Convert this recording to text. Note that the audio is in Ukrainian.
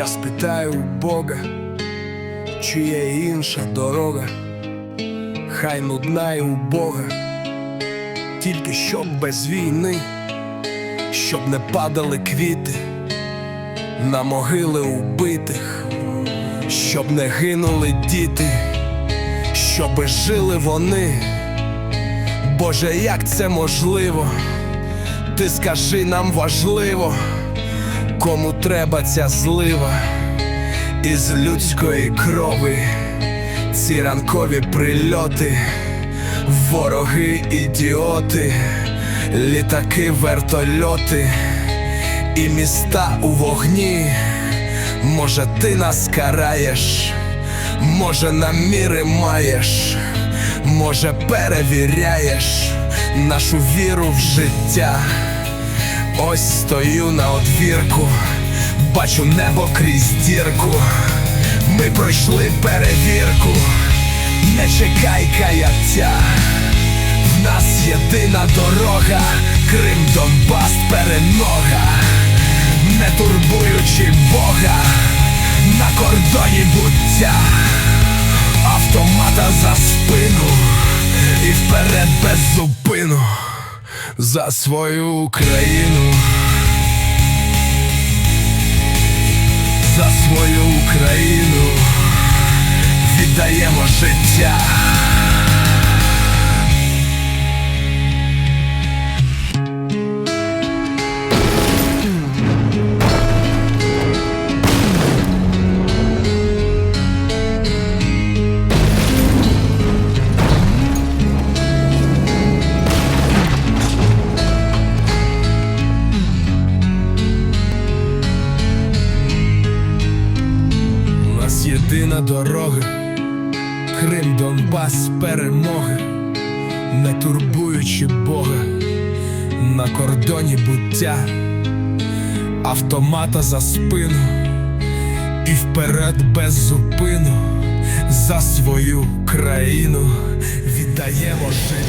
Я спитаю Бога, чи є інша дорога, хай нудна у Бога, тільки щоб без війни, щоб не падали квіти на могили убитих, щоб не гинули діти, щоби жили вони. Боже, як це можливо? Ти скажи нам важливо, кому треба ця злива із людської крови, ці ранкові прильоти, вороги, ідіоти, літаки, вертольоти і міста у вогні. Може, ти нас караєш, може, наміри маєш, може, перевіряєш нашу віру в життя. Ось стою на одвірку, бачу небо крізь дірку. Ми пройшли перевірку, не чекай каяття. В нас єдина дорога, Крим, Донбас, перемога, не турбуючи Бога, на кордоні буття, автомата за спину і вперед без зупину за свою Україну. За свою Україну віддаємо життя. Єдина дорога, Крим, Донбас, перемога, не турбуючи Бога, на кордоні буття, автомата за спину. І вперед без зупину. За свою країну віддаємо життя.